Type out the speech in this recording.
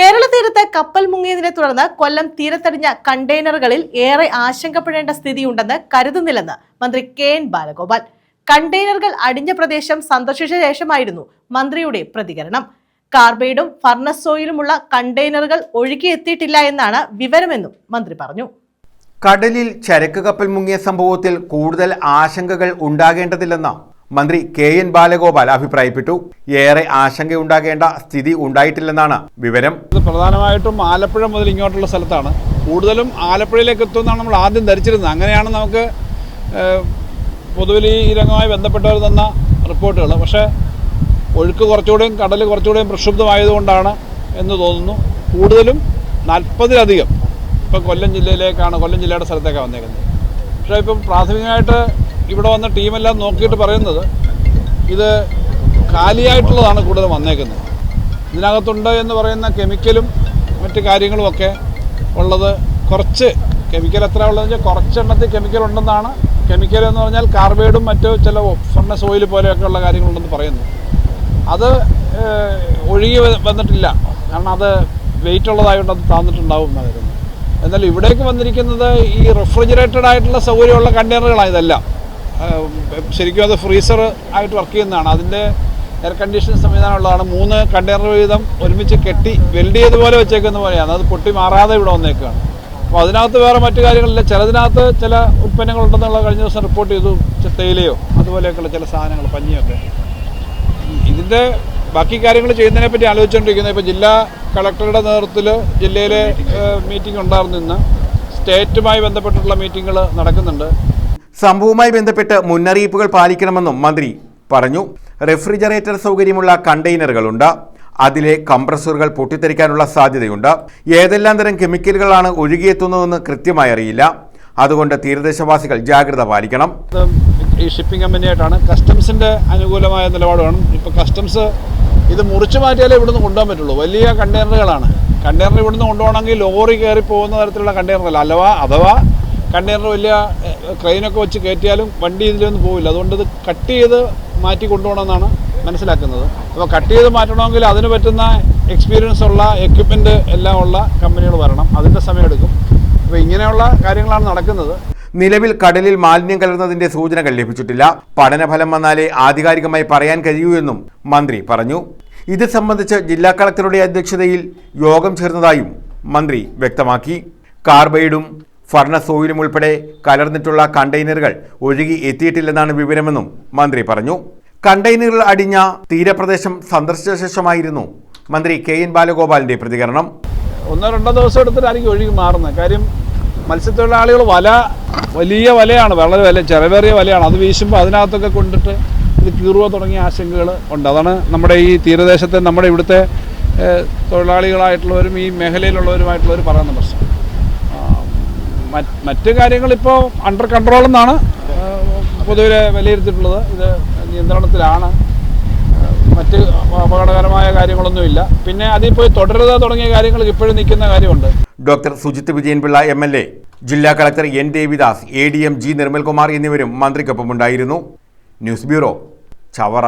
കേരള തീരത്ത് കപ്പൽ മുങ്ങിയതിനെ തുടർന്ന് കൊല്ലം തീരത്തടിഞ്ഞ കണ്ടെയ്നറുകളിൽ ഏറെ ആശങ്കപ്പെടേണ്ട സ്ഥിതിയുണ്ടെന്ന് കരുതുന്നില്ലെന്ന് മന്ത്രി കെ എൻ ബാലഗോപാൽ. കണ്ടെയ്നറുകൾ അടിഞ്ഞ പ്രദേശം സന്ദർശിച്ച ശേഷമായിരുന്നു മന്ത്രിയുടെ പ്രതികരണം. കാർബൈഡും ഫർണസോയിലുമുള്ള കണ്ടെയ്നറുകൾ ഒഴുകിയെത്തിയിട്ടില്ല എന്നാണ് വിവരമെന്നും മന്ത്രി പറഞ്ഞു. കടലിൽ ചരക്ക് കപ്പൽ മുങ്ങിയ സംഭവത്തിൽ കൂടുതൽ ആശങ്കകൾ ഉണ്ടാകേണ്ടതില്ലെന്ന് മന്ത്രി കെ എൻ ബാലഗോപാൽ അഭിപ്രായപ്പെട്ടു. ഏറെ ആശങ്കയുണ്ടാകേണ്ട സ്ഥിതി ഉണ്ടായിട്ടില്ലെന്നാണ് വിവരം. പ്രധാനമായിട്ടും ആലപ്പുഴ മുതൽ ഇങ്ങോട്ടുള്ള സ്ഥലത്താണ്. കൂടുതലും ആലപ്പുഴയിലേക്ക് എത്തുമെന്നാണ് നമ്മൾ ആദ്യം ധരിച്ചിരുന്നത്. അങ്ങനെയാണ് നമുക്ക് പൊതുവിൽ ഈ രംഗവുമായി ബന്ധപ്പെട്ടവർ തന്ന റിപ്പോർട്ടുകൾ. പക്ഷേ ഒഴുക്ക് കുറച്ചുകൂടെയും കടൽ കുറച്ചുകൂടെയും പ്രക്ഷുബ്ധമായതുകൊണ്ടാണ് എന്ന് തോന്നുന്നു. കൂടുതലും നാൽപ്പതിലധികം ഇപ്പം കൊല്ലം ജില്ലയിലേക്കാണ് കൊല്ലം ജില്ലയുടെ സ്ഥലത്തേക്കാണ് വന്നേക്കുന്നത്. പക്ഷേ ഇപ്പം പ്രാഥമികമായിട്ട് ഇവിടെ വന്ന ടീമെല്ലാം നോക്കിയിട്ട് പറയുന്നത് ഇത് കാലിയായിട്ടുള്ളതാണ് കൂടുതൽ വന്നേക്കുന്നത്. ഇതിനകത്തുണ്ട് എന്ന് പറയുന്ന കെമിക്കലും മറ്റ് കാര്യങ്ങളുമൊക്കെ ഉള്ളത്. കുറച്ച് കെമിക്കൽ എത്ര ഉള്ളതെന്ന് വെച്ചാൽ കുറച്ചെണ്ണത്തിൽ കെമിക്കൽ ഉണ്ടെന്നാണ്. കെമിക്കൽ എന്ന് പറഞ്ഞാൽ കാർബൈഡും മറ്റു ചില ഫർണസ് ഓയിൽ പോലെയൊക്കെയുള്ള കാര്യങ്ങളുണ്ടെന്ന് പറയുന്നു അത് ഒഴുകി വന്നിട്ടില്ല. കാരണം അത് വെയിറ്റ് ഉള്ളതായതുകൊണ്ട് അത് താന്നിട്ടുണ്ടാവും എന്നായിരുന്നു എന്നാൽ ഇവിടേക്ക് വന്നിരിക്കുന്നത് ഈ റെഫ്രിജറേറ്റഡ് ആയിട്ടുള്ള സൗകര്യമുള്ള കണ്ടെയ്നറുകളാണ് ഇതെല്ലാം. ശരിക്കും അത് ഫ്രീസർ ആയിട്ട് വർക്ക് ചെയ്യുന്നതാണ്. അതിന്റെ എയർ കണ്ടീഷൻ സംവിധാനം ഉള്ളതാണ് മൂന്ന് കണ്ടെയ്നർ വീതം ഒരുമിച്ച് കെട്ടി വെൽഡ് ചെയ്തതുപോലെ വെച്ചേക്കുന്ന പോലെയാണ്. അത് പൊട്ടി മാറാതെ ഇവിടെ വന്നേക്കുകയാണ് അപ്പോൾ അതിനകത്ത് വേറെ മറ്റു കാര്യങ്ങളില്ല. ചിലതിനകത്ത് ചില ഉൽപ്പന്നങ്ങളുണ്ടെന്നുള്ള കഴിഞ്ഞ ദിവസം റിപ്പോർട്ട് ചെയ്തു. തേയിലയോ അതുപോലെയൊക്കെയുള്ള ചില സാധനങ്ങൾ പഞ്ഞിയൊക്കെ. ഇതിന്റെ ബാക്കി കാര്യങ്ങൾ ചെയ്യുന്നതിനെ പറ്റി ആലോചിച്ചുകൊണ്ടിരിക്കുന്നത് ഇപ്പോൾ ജില്ലാ കളക്ടറുടെ നേതൃത്വത്തിൽ ജില്ലയിലെ മീറ്റിംഗ് ഉണ്ടായിരുന്നു ഇന്ന്. സ്റ്റേറ്റുമായി ബന്ധപ്പെട്ടിട്ടുള്ള മീറ്റിങ്ങുകൾ നടക്കുന്നുണ്ട്. സംഭവവുമായി ബന്ധപ്പെട്ട് മുന്നറിയിപ്പുകൾ പാലിക്കണമെന്നും മന്ത്രി പറഞ്ഞു. റെഫ്രിജറേറ്റർ സൗകര്യമുള്ള കണ്ടെയ്നറുകളുണ്ട്. അതിലെ കംപ്രസറുകൾ പൊട്ടിത്തെറിക്കാനുള്ള സാധ്യതയുണ്ട്. ഏതെല്ലാം തരം കെമിക്കലുകളാണ് ഒഴുകിയെത്തുന്നതെന്ന് കൃത്യമായി അറിയില്ല. അതുകൊണ്ട് തീരദേശവാസികൾ ജാഗ്രത പാലിക്കണം. ഈ ഷിപ്പിംഗ് കമ്പനിയായിട്ടാണ് കസ്റ്റംസിന്റെ അനുകൂലമായ നിലപാട് വേണം. ഇപ്പോൾ കസ്റ്റംസ് ഇത് മുറിച്ചു മാറ്റിയാലേ ഇവിടുന്ന് കൊണ്ടുപോകാൻ പറ്റുള്ളൂ. വലിയ കണ്ടെയ്നറുകളാണ്. കണ്ടെയ്നർ ഇവിടുന്ന് കൊണ്ടുപോകണമെങ്കിൽ ലോറി കയറി പോകുന്ന തരത്തിലുള്ള കണ്ടെയ്നറല്ല. അഥവാ അഥവാ കണ്ടെയ്നർ വലിയ ക്രെയിനൊക്കെ വെച്ച് കയറ്റിയാലും വണ്ടി ഇതിലൊന്നും പോവില്ല. അതുകൊണ്ട് ഇത് കട്ട് ചെയ്ത് മാറ്റി കൊണ്ടുപോകണമെന്നാണ് മനസ്സിലാക്കുന്നത്. അപ്പോൾ കട്ട് ചെയ്ത് മാറ്റണമെങ്കിൽ അതിന് പറ്റുന്ന എക്സ്പീരിയൻസ് ഉള്ള എക്യുപ്മെന്റ് എല്ലാം ഉള്ള കമ്പനികൾ വരണം. അതിന്റെ സമയമെടുക്കും അപ്പോൾ ഇങ്ങനെയുള്ള കാര്യങ്ങളാണ് നടക്കുന്നത്. നിലവിൽ കടലിൽ മാലിന്യം കലർന്നതിന്റെ സൂചനകൾ ലഭിച്ചിട്ടില്ല. പഠനഫലം വന്നാലേ ആധികാരികമായി പറയാൻ കഴിയൂ എന്നും മന്ത്രി പറഞ്ഞു. ഇത് സംബന്ധിച്ച് ജില്ലാ കളക്ടറുടെ അധ്യക്ഷതയിൽ യോഗം ചേർന്നതായും മന്ത്രി വ്യക്തമാക്കി. കാർബൈഡും ഫർണസ് ഓയിലും ഉൾപ്പെടെ കലർന്നിട്ടുള്ള കണ്ടെയ്നറുകൾ ഒഴുകി എത്തിയിട്ടില്ലെന്നാണ് വിവരമെന്നും മന്ത്രി പറഞ്ഞു. കണ്ടെയ്നറുകൾ അടിഞ്ഞ തീരപ്രദേശം സന്ദർശിച്ച ശേഷമായിരുന്നു മന്ത്രി കെ എൻ ബാലഗോപാലിന്റെ പ്രതികരണം. ഒന്നോ രണ്ടോ ദിവസം എടുത്തിട്ടായിരിക്കും ഒഴുകി മാറുന്നത്. കാര്യം മത്സ്യത്തൊഴിലാളികൾ വല വലിയ വലയാണ് വളരെ വില ചെലവേറിയ വലയാണ്. അത് വീശുമ്പോൾ അതിനകത്തൊക്കെ കൊണ്ടിട്ട് ഇത് കീറുക തുടങ്ങിയ ആശങ്കകൾ ഉണ്ട്. അതാണ് നമ്മുടെ ഈ തീരദേശത്തെ നമ്മുടെ ഇവിടുത്തെ തൊഴിലാളികളായിട്ടുള്ളവരും ഈ മേഖലയിലുള്ളവരുമായിട്ടുള്ളവർ പറയുന്ന പ്രശ്നം. മറ്റ് കാര്യങ്ങളിപ്പോൾ അണ്ടർ കൺട്രോൾ എന്നാണ് പൊതുവെ വിലയിരുത്തിയിട്ടുള്ളത്. ഇത് നിയന്ത്രണത്തിലാണ്. മറ്റ് അപകടകരമായ കാര്യങ്ങളൊന്നുമില്ല. പിന്നെ അതിൽ പോയി തുടരുക തുടങ്ങിയ കാര്യങ്ങൾ ഇപ്പോഴും നിൽക്കുന്ന കാര്യമുണ്ട്. Doctor Sujith Vijayanpillai M L A ജില്ലാ collector N Devidas A D M G Nirmalkumar എന്നിവരും മന്ത്രിക്കൊപ്പമുണ്ടായിരുന്നു. News bureau Chavara.